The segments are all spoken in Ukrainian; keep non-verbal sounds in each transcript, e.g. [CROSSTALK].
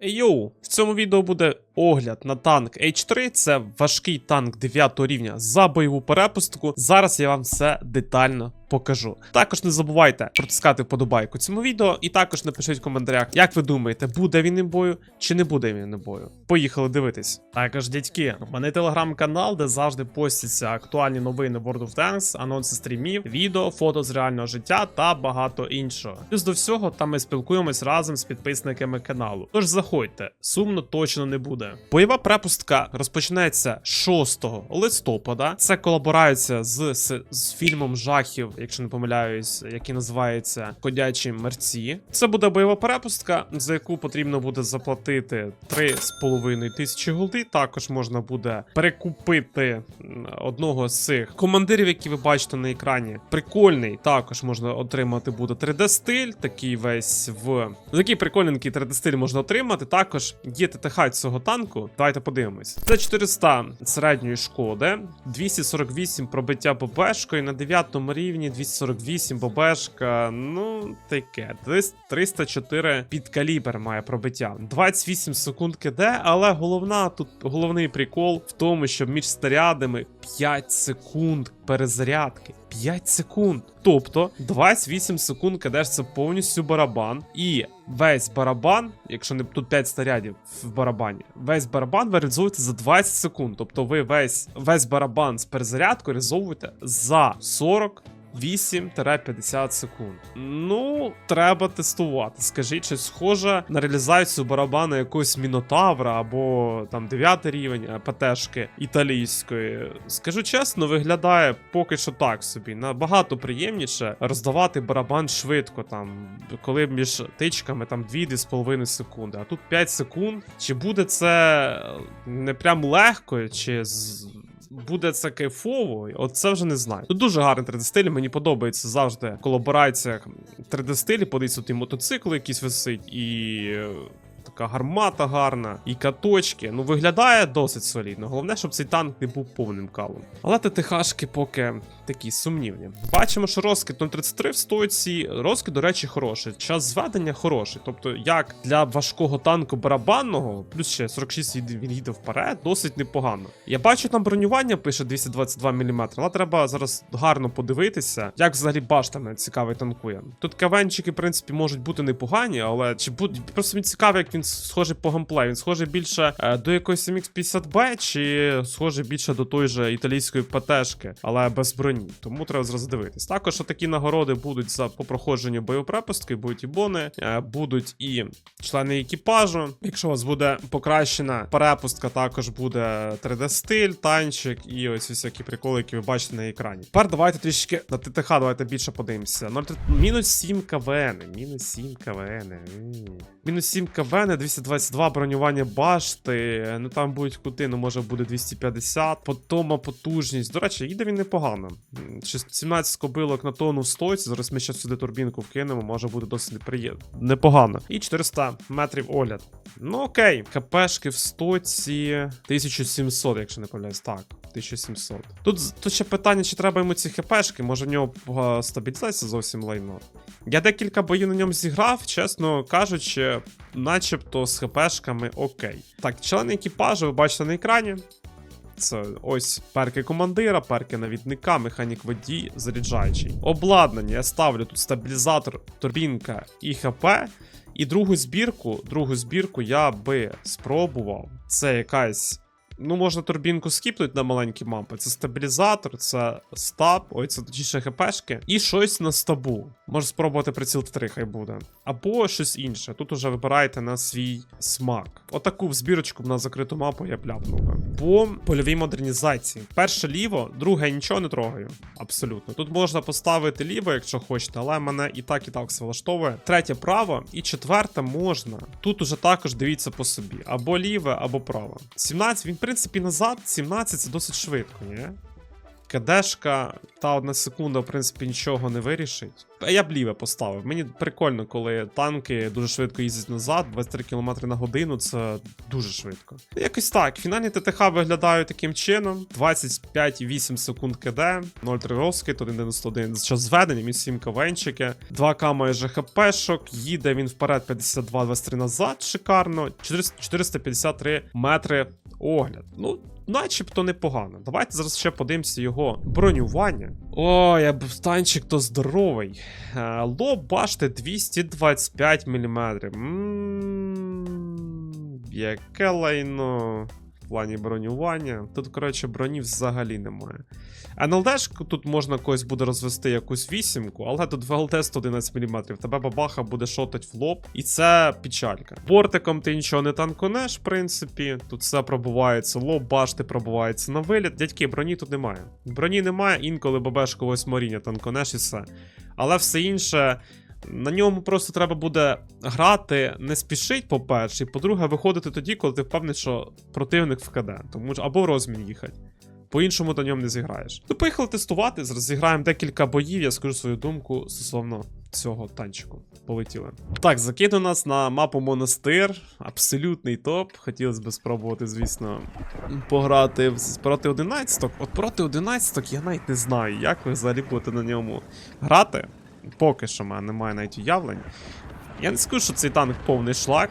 Йоу, в цьому відео буде огляд на танк H3. Це важкий танк 9 рівня за бойову перепустку. Зараз я вам все детально покажу. Також не забувайте протискати вподобайку цьому відео, і також напишіть в коментарях, як ви думаєте, буде він ним бою чи не буде він ним бою. Поїхали дивитись. Також, дядьки, в мене телеграм-канал, де завжди постяться актуальні новини World of Tanks, анонси стрімів, відео, фото з реального життя та багато іншого. Плюс до всього, там ми спілкуємось разом з підписниками каналу. Тож заходьте, сумно точно не буде. Бойова препустка розпочинається 6 листопада. Це колаборація з, з, з фільмом жахів, якщо не помиляюсь, який називається Ходячі мерці. Це буде бойова перепустка, за яку потрібно буде заплатити 3,5 тисячі голди. Також можна буде перекупити одного з цих командирів, які ви бачите на екрані. Прикольний, також можна отримати буде 3D-стиль, такий весь в. Такий прикольненький 3D-стиль можна отримати. Також є ТТХ цього танку. Давайте подивимось. Це 400 середньої шкоди, 248 пробиття ББшкою на 9 рівні, 248 ББшка. Ну, таке. Десь 304 підкалібр має пробиття. 28 секунд КД, але головна тут головний прикол в тому, що між снарядами 5 секунд перезарядки. 5 секунд. Тобто 28 секунд кидеш повністю барабан. І весь барабан, якщо не тут 5 снарядів в барабані, весь барабан ви реалізуєте за 20 секунд. Тобто ви весь весь барабан з перезарядкою реалізовуєте за 40 8-50 секунд. Ну, треба тестувати. Скажіть, чи схоже на реалізацію барабану якогось мінотавра або там 9 рівень е, ПТшки італійської. Скажу чесно, виглядає поки що так собі. Набагато приємніше роздавати барабан швидко, там, коли між тичками там 2-2,5 секунди. А тут 5 секунд. Чи буде це не прям легко, чи з буде це кайфово, от це вже не знаю. Тут дуже гарний 3D-стиль, мені подобається завжди в колабораціях 3D-стилі. Подивіться, тут і мотоцикл якийсь висить, і. Така гармата гарна, і каточки. Ну, виглядає досить солідно. Головне, щоб цей танк не був повним калом. Але ТТХшки поки такі сумнівні. Бачимо, що розкид 033 в стойці. Розкид, до речі, хороший. Час зведення хороший. Тобто, як для важкого танку барабанного, плюс ще 46 він їде вперед, досить непогано. Я бачу, там бронювання пише 222 мм, але треба зараз гарно подивитися, як взагалі баштами цікавий танкує. Тут кавенчики, в принципі, можуть бути непогані, але чи буде просто він цікавий, як він схожий по геймплею. Він схожий більше е, до якоїсь MX-50B, чи схожий більше до той же італійської ПТшки, але без броні. Тому треба зразу дивитись. Також такі нагороди будуть за по проходженню бойопрепустки, будуть і бони, е, будуть і члени екіпажу. Якщо у вас буде покращена перепустка, також буде 3D-стиль, танчик і ось всякі приколи, які ви бачите на екрані. Тепер давайте трішки на ТТХ, давайте більше подивимося. Мінус 7 КВН. Мінус 7 КВН. Мінус 7 КВН, 222 бронювання башти. Ну там будуть кути, ну може буде 250. Потома потужність. До речі, їде він непогано. 17 кобилок на тонну в стойці. Зараз ми ще сюди турбінку вкинемо, може буде досить неприємно. Непогано. І 400 метрів огляд. Ну окей, КПшки в стоці 1700, якщо не помиляюсь. Так, 1700. Тут, тут ще питання, чи треба йому ці хпшки, може в нього стабілізація зовсім лайно. Я декілька боїв на ньому зіграв, чесно кажучи, начебто з хпшками окей. Так, члени екіпажу ви бачите на екрані. Це ось перки командира, перки навідника, механік водій, заряджаючий. Обладнання я ставлю тут стабілізатор, турбінка і ХП. І другу збірку, другу збірку я би спробував. Це якась. Ну, можна турбінку скіпнути на маленькі мапи. Це стабілізатор, це стаб, ой, це точніше хпшки. І щось на стабу. Можна спробувати приціл 3, хай буде. Або щось інше. Тут уже вибираєте на свій смак. Отаку збірочку на закриту мапу я б ляпнув би. По польовій модернізації. Перше ліво, друге нічого не трогаю. Абсолютно. Тут можна поставити ліво, якщо хочете, але мене і так, і так все влаштовує. Третє право, і четверте можна. Тут уже також дивіться по собі. Або ліве, або право. 17, він, в принципі, назад, 17 це досить швидко, ні? КДшка, та одна секунда, в принципі, нічого не вирішить. Я б ліве поставив. Мені прикольно, коли танки дуже швидко їздять назад, 23 км на годину це дуже швидко. Якось так. Фінальні ТТХ виглядають таким чином: 25,8 секунд КД, 0,3 розкид, 1,91 час зведення, мінус 7 кавенчики, 2К майже ХПшок, їде він вперед 52-23 назад, шикарно, 400 453 метри огляд. Ну, начебто непогано. Давайте зараз ще подивимося його бронювання. Ой, я б танчик то здоровий. Е, Лоб, башти 225 мм. Яке лайно в плані бронювання. Тут, коротше, броні взагалі немає. НЛДшку тут можна когось буде розвести якусь вісімку, але тут ВЛТ 111 мм. Тебе бабаха буде шотать в лоб, і це печалька. Бортиком ти нічого не танконеш, в принципі. Тут все пробувається, лоб, башти пробувається на виліт. Дядьки, броні тут немає. Броні немає, інколи бабешку восьморіння танконеш і все. Але все інше. На ньому просто треба буде грати, не спішить, по-перше, і по-друге, виходити тоді, коли ти впевнений, що противник в КД. Тому або в розмін їхати. По-іншому на ньому не зіграєш. Ну, поїхали тестувати. Зараз зіграємо декілька боїв, я скажу свою думку стосовно цього танчику. Полетіли. Так, закину нас на мапу Монастир. Абсолютний топ. Хотілося б спробувати, звісно, пограти проти 11 От проти 11 я навіть не знаю, як ви взагалі будете на ньому грати. Поки що в мене немає навіть уявлень. Я не скажу, що цей танк повний шлак,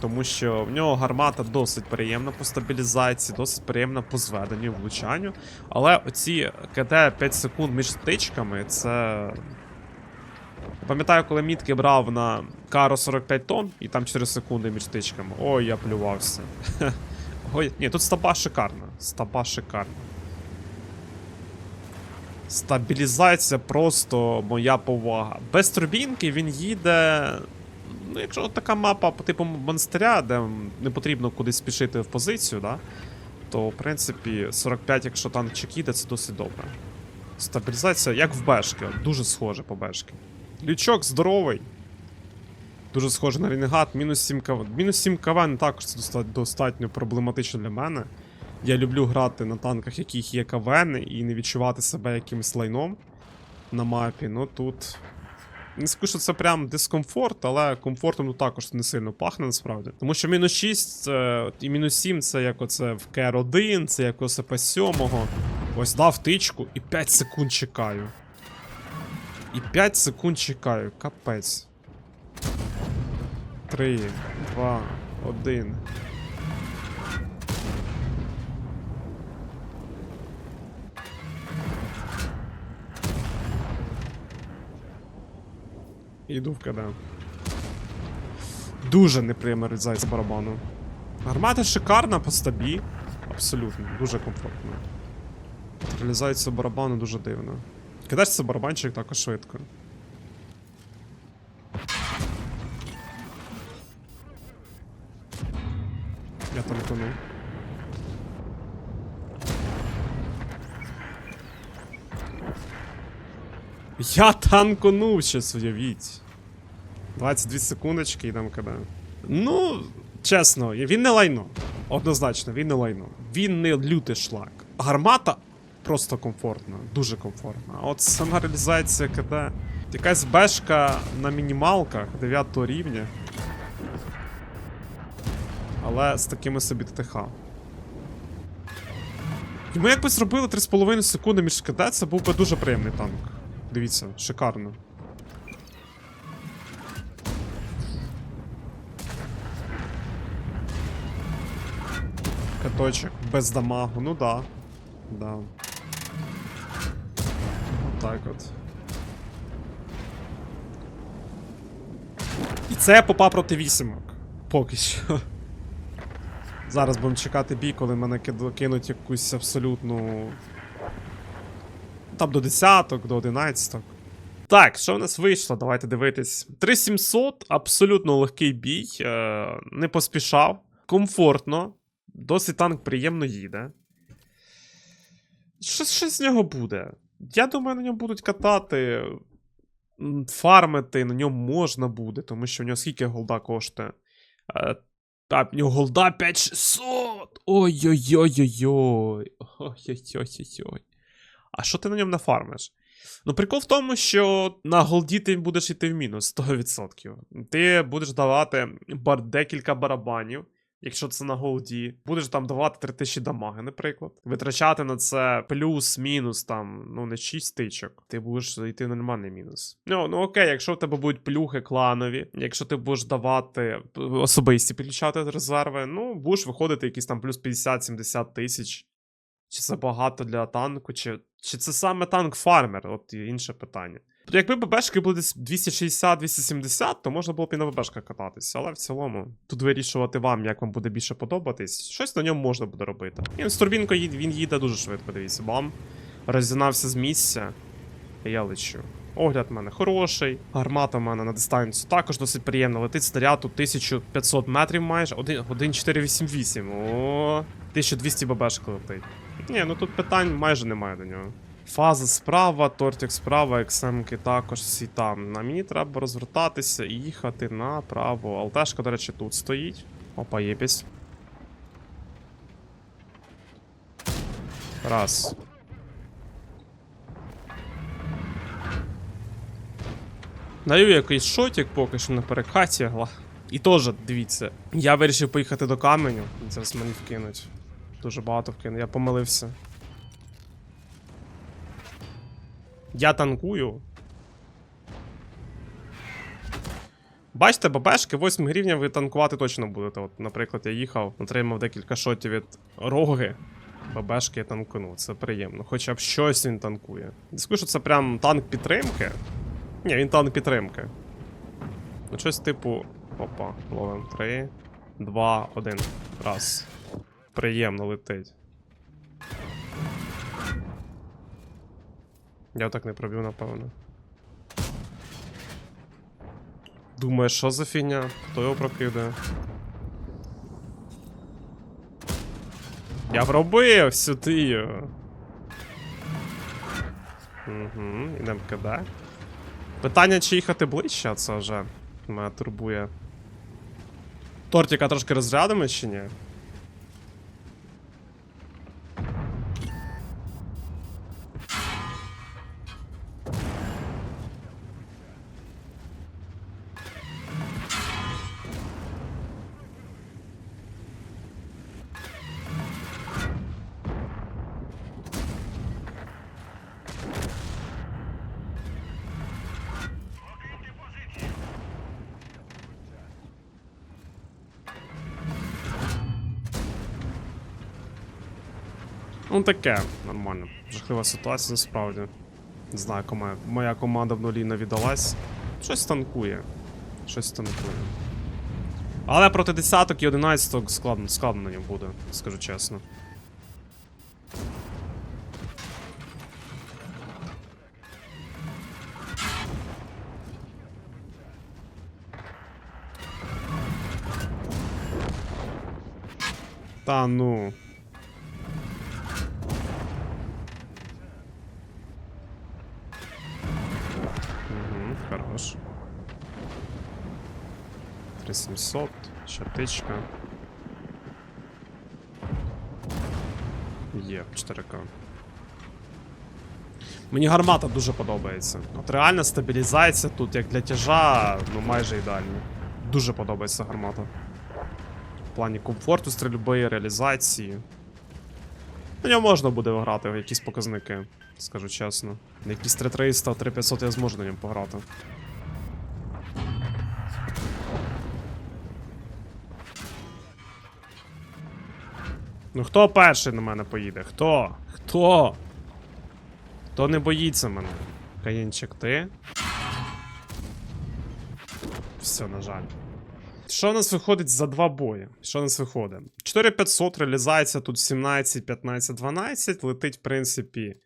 тому що в нього гармата досить приємна по стабілізації, досить приємна по зведенню, влучанню. Але оці КД 5 секунд між стичками, це. Пам'ятаю, коли мітки брав на Каро 45 тонн, і там 4 секунди між стичками. Ой, я плювався. [LAUGHS] Ой, ні, тут стаба шикарна. Стаба шикарна. Стабілізація просто моя повага. Без турбінки він їде. Ну, якщо от така мапа по типу монастиря, де не потрібно кудись спішити в позицію, да, то в принципі 45, якщо танчик їде, це досить добре. Стабілізація, як в Бешки, дуже схоже по Бешки. Лючок здоровий. Дуже схожий на Ренегат, мінус 7 КВ. Мінус 7 КВ також це достатньо проблематично для мене. Я люблю грати на танках, яких є КВН, і не відчувати себе якимось лайном на мапі. Ну тут. Не скажу, що це прям дискомфорт, але комфортом тут також не сильно пахне насправді. Тому що мінус 6 е, і мінус 7 це як оце в КР1, це як ОСП 7. Ось дав тичку і 5 секунд чекаю. І 5 секунд чекаю. Капець. 3, 2, 1. Іду в КД. Дуже неприємно різає з барабану. Гармата шикарна по стабі. Абсолютно, дуже комфортно. Реалізація барабану дуже дивно. Кидаєш це барабанчик також швидко. Я там тону. Я танконув щас уявіть. 22 секундочки і там КД. Ну, чесно, він не лайно. Однозначно, він не лайно. Він не лютий шлак. Гармата просто комфортна, дуже комфортна. А от сама реалізація КД. Якась бешка на мінімалках 9 рівня. Але з такими собі ТТХ. І ми якби зробили 3,5 секунди між КД, це був би дуже приємний танк. Дивіться, шикарно. Каточок без дамагу, ну да. Да. Так от. І це попа проти вісімок. Поки що. Зараз будемо чекати бій, коли мене кинуть якусь абсолютну. Там до десяток, до одинадцяток. Так, що в нас вийшло? Давайте дивитись. 3700, абсолютно легкий бій, е, не поспішав, комфортно, досить танк приємно їде. Що, що з нього буде? Я думаю, на ньому будуть катати, фармити на ньому можна буде, тому що в нього скільки голда коштує? Е, так, в нього голда 5600! Ой-ой-ой-ой-ой. Ой-ой-ой-ой-ой. А що ти на ньому нафармиш? Ну, прикол в тому, що на голді ти будеш йти в мінус 100%. Ти будеш давати бар- декілька барабанів, якщо це на голді. Будеш там давати 3000 дамаги, наприклад. Витрачати на це плюс-мінус там, ну не 6 тичок. Ти будеш йти в нормальний мінус. Ну, ну окей, якщо в тебе будуть плюхи кланові, якщо ти будеш давати особисті підключати резерви, ну будеш виходити якісь там плюс 50-70 тисяч. Чи це багато для танку, чи, чи це саме танк фармер? От і інше питання. Якби ББшки були десь 260-270, то можна було б і на ББшках кататися, але в цілому тут вирішувати вам, як вам буде більше подобатись. Щось на ньому можна буде робити. Він з турбінкою він їде дуже швидко, дивіться, бам. Розігнався з місця. І я лечу. Огляд в мене хороший. Гармата в мене на дистанцію також досить приємно. Летить снаряд тут 1500 метрів майже. 1,488. О, 1200 ББшки летить. Ні, ну тут питань майже немає до нього. Фаза справа, тортик справа, XM-ки також всі там. На мені треба розвертатися і їхати направо. Алтешка, до речі, тут стоїть. Опа, єпісь. Раз. Даю якийсь шотик поки що на перекаті. І теж, дивіться, я вирішив поїхати до каменю. Зараз мені вкинуть. Дуже багато вкину. Я помилився. Я танкую. Бачите, ББшки 8 гривня ви танкувати точно будете. От, наприклад, я їхав, отримав декілька шотів від роги. ББшки я танкнув, це приємно. Хоча б щось він танкує. Скажу, що це прям танк підтримки. Ні, він танк підтримки. Ну, щось типу. Опа, ловим. 3, 2, 1. Раз. Приємно летить. Я так не пробив, напевно. Думаю, що за фігня? Хто його прокидає? Я пробив сюди його. Угу, ідемо КД. Питання, чи їхати ближче, це вже мене турбує. Тортика трошки розрядимо чи ні? Ну таке, нормально. Жахлива ситуація насправді. Не знаю, кому моя команда в нулі не віддалась. Щось танкує. Щось танкує. Але проти десяток і одинадцяток складно, складно ньому буде, скажу чесно. Та ну. Угу, хорош. 3700, ще. Є, 4К. Мені гармата дуже подобається. От реальна стабілізація тут, як для тяжа, ну майже ідеальна. Дуже подобається гармата. В плані комфорту стрільби, реалізації. На ньому можна буде грати в якісь показники, скажу чесно. На якісь 3300, 3500 я зможу на ньому пограти. Ну хто перший на мене поїде? Хто? Хто? Хто не боїться мене? Каїнчик, ти? Все, на жаль. Що у нас виходить за два бої? Що у нас виходить? 4500 реалізація тут 17, 15, 12. Летить, в принципі,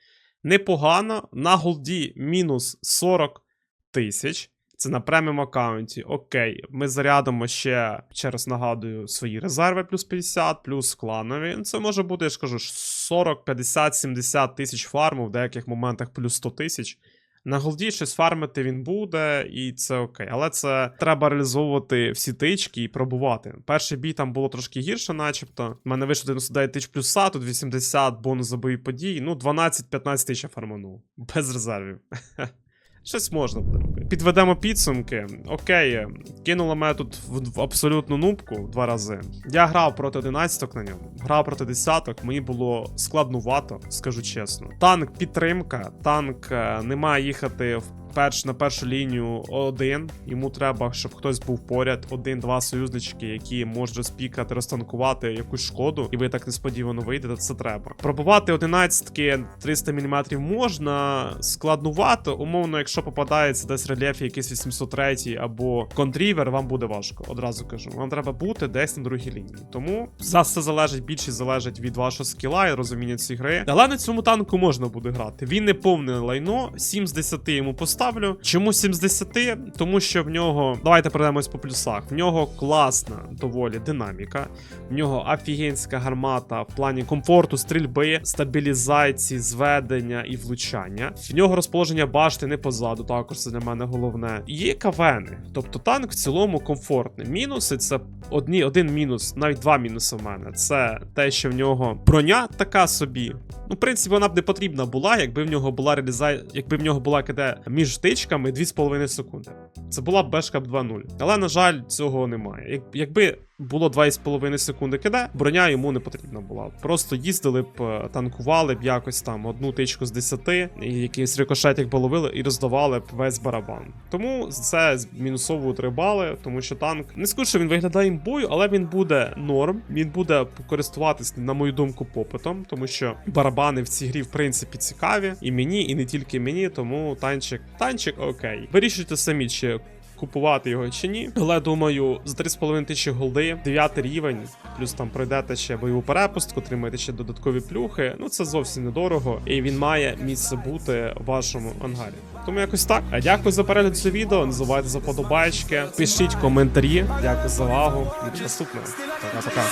непогано. На голді мінус 40 тисяч. Це на преміум аккаунті. Окей, ми зарядимо ще, раз нагадую, свої резерви плюс 50, плюс кланові. Це може бути, я ж кажу, 40, 50, 70 тисяч фарму, в деяких моментах плюс 100 тисяч. На голді щось фармити він буде, і це окей. Але це треба реалізовувати всі тички і пробувати. Перший бій там було трошки гірше, начебто. У мене вийшло 99 тисяч плюса, тут 80 бонус за бої подій. Ну, 12-15 тисяч я фарманув. Без резервів. [LAUGHS] Щось можна буде робити. Підведемо підсумки. Окей, кинула мене тут в, в абсолютну нубку два рази. Я грав проти 11 на ньому, грав проти десяток. Мені було складнувато, скажу чесно. Танк підтримка, танк е, не має їхати в. Перш на першу лінію один. Йому треба, щоб хтось був поряд, один-два союзнички, які можуть розпікати, розтанкувати якусь шкоду, і ви так несподівано вийдете. Це треба. Пробувати одинадцятки 300 мм можна складнувато. Умовно, якщо попадається десь рельєф якийсь 803 або контрівер, вам буде важко. Одразу кажу. Вам треба бути десь на другій лінії. Тому за все залежить, більшість залежить від вашого скіла і розуміння цієї гри. Але на цьому танку можна буде грати. Він не повне лайно. 7 з 10 йому поставлю. Чому 7 з 10? Тому що в нього. Давайте пройдемось по плюсах. В нього класна доволі динаміка. В нього офігенська гармата в плані комфорту, стрільби, стабілізації, зведення і влучання. В нього розположення башти не позаду, також це для мене головне. Є кавени. Тобто танк в цілому комфортний. Мінуси це одні, один мінус, навіть два мінуси в мене. Це те, що в нього броня така собі. Ну, в принципі, вона б не потрібна була, якби в нього була реалізація, якби в нього була КД між тичками 2,5 секунди. Це була б бешка б 2.0. Але, на жаль, цього немає. Якби було 2,5 секунди КД, броня йому не потрібна була. Просто їздили б, е, танкували б якось там одну тичку з 10, і якийсь рикошетик би ловили і роздавали б весь барабан. Тому це мінусово 3 бали, тому що танк не скажу, що він виглядає імбою, але він буде норм. Він буде користуватись, на мою думку, попитом, тому що барабани в цій грі, в принципі, цікаві. І мені, і не тільки мені, тому танчик, танчик окей. Вирішуйте самі, чи купувати його чи ні. Але думаю, за 3,5 тисячі голди, 9 рівень, плюс там пройдете ще бойову перепустку, отримаєте ще додаткові плюхи. Ну це зовсім недорого, і він має місце бути в вашому ангарі. Тому якось так. А Дякую за перегляд цього відео. Не забувайте за подобайки. Пишіть коментарі. Дякую за увагу. До наступного. Пока-пока.